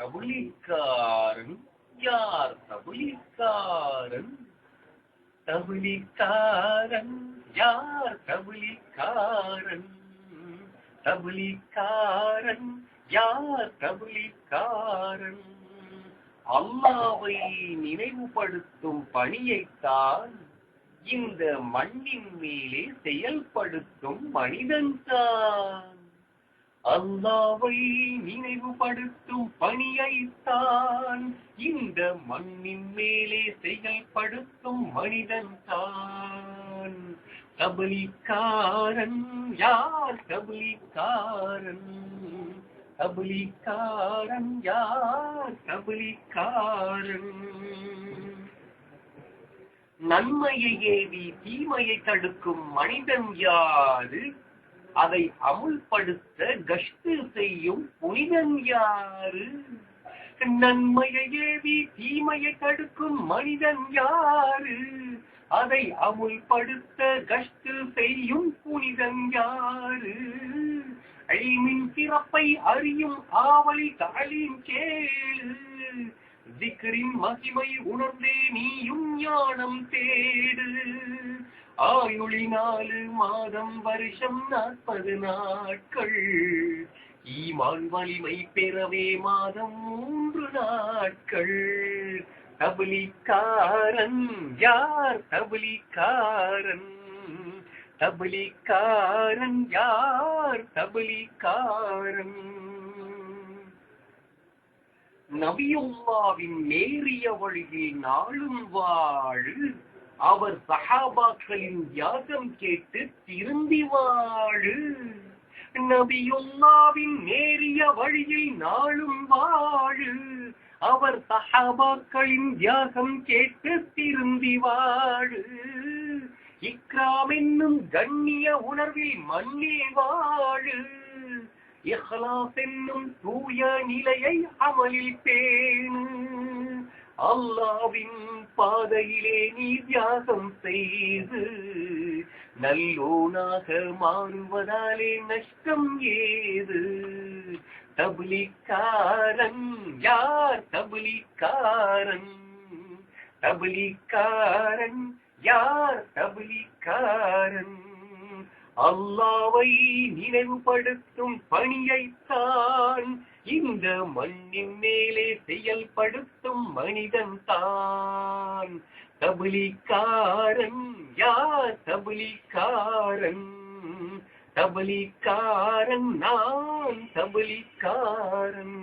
தபுலிக்காரன் யார் தபுலிக்காரன் தபுலிக்காரன் யார் தபுலிக்காரன் தபுலிக்காரன் யார் தபுலிக்காரன் அல்லாவை நினைவுபடுத்தும் பணியைத்தான் இந்த மண்ணின் மேலே செயல்படுத்தும் மனிதன்தான். அல்லாவை நினைவுபடுத்தும் பணியைத்தான். இந்த மண்ணின் மேலே செயல்படுத்தும் மனிதன் தான் கபலிக்காரன் யார் கபலிக்காரன் கபலிக்காரன் யார் கபலிக்காரன் நன்மையை ஏவி தீமையை தடுக்கும் மனிதன் யாரு? அதை அமுல்படுத்த கஷ்டு செய்யும் புனிதன் யாரு நன்மையை ஏவி தீமையை தடுக்கும் மனிதன் யாரு? அதை அமுல்படுத்த கஷ்டு செய்யும் புனிதன் யாரு? ஐமின் சிறப்பை அறியும் ஆவலை தாளின் கேளு. திக்கரின் மகிமை உணர்ந்தே நீயும் ஞானம் தேடு. ஆயுளி நாலு மாதம் வருஷம் நாற்பது நாட்கள். ஈமான் வலிமை பெறவே மாதம் மூன்று நாட்கள். தபலிக்காரன் யார்? தபலிக்காரன். தபலிக்காரன் யார்? தபலிக்காரன். நபியுல்லாவின் நேரிய வழியில் நாளும் வாழு. அவர் சஹாபாக்களின் யாகம் கேட்டு திருந்தி வாழு. நபியுல்லாவின் நேரிய வழியில் நாளும் வாழு. அவர் சஹாபாக்களின் தியாகம் கேட்டு திருந்தி வாழு. இக்ராம் என்னும் கண்ணிய உணர்வில் மண்ணில் வாழு. இஹ்லாஸ் என்னும் தூய நிலையை அமலில் பேணு. அல்லாவின் பாதையிலே நீ தியாகம் செய்து நல்லோனாக மாறுவதாலே நஷ்டம் ஏது? தபுலிக்காரன் யார்? தபுலிக்காரன். தபுலிக்காரன் யார்? தபுலிக்காரன். அல்லாவை நினைவுபடுத்தும் பணியைத்தான். இந்த மண்ணின் மேலே செயல்படுத்தும் மனிதன் தான் தபுலிக்காரன் யார் தபுலிக்காரன்? தபுலிக்காரன் நான் தபுலிக்காரன்.